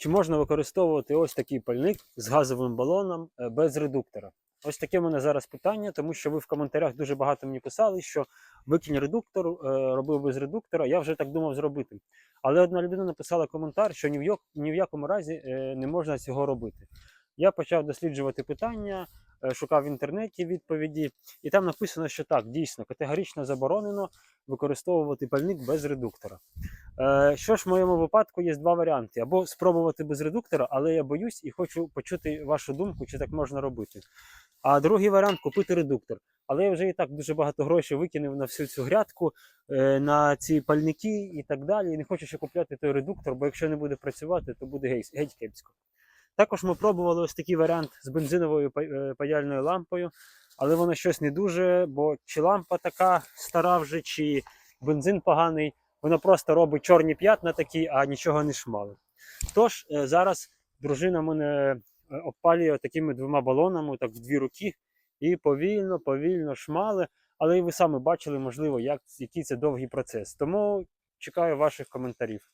чи можна використовувати ось такий пальник з газовим балоном е, без редуктора? Ось таке в мене зараз питання, тому що ви в коментарях дуже багато мені писали, що викинь редуктор, е, робив без редуктора. Я вже так думав зробити. Але одна людина написала коментар, що ні в, якому разі е, не можна цього робити. Я почав досліджувати питання, шукав в інтернеті відповіді, і там написано, що так, дійсно, категорично заборонено використовувати пальник без редуктора. Е, що ж в моєму випадку є два варіанти: або спробувати без редуктора, але я боюсь і хочу почути вашу думку, чи так можна робити. А другий варіант купити редуктор. Але я вже і так дуже багато грошей викинув на всю цю грядку, е, на ці пальники і так далі. І не хочу ще купляти той редуктор, бо якщо не буде працювати, то буде геть кепсько. Також ми пробували ось такий варіант з бензиновою е, паяльною лампою, але воно щось не дуже, бо чи лампа така стара вже, чи бензин поганий, воно просто робить чорні п'ятна такі, а нічого не шмалить. Тож е, зараз дружина мене е, обпалює такими двома балонами, так в дві руки, і повільно, повільно шмали. Але і ви самі бачили, можливо, як, який це довгий процес. Тому чекаю ваших коментарів.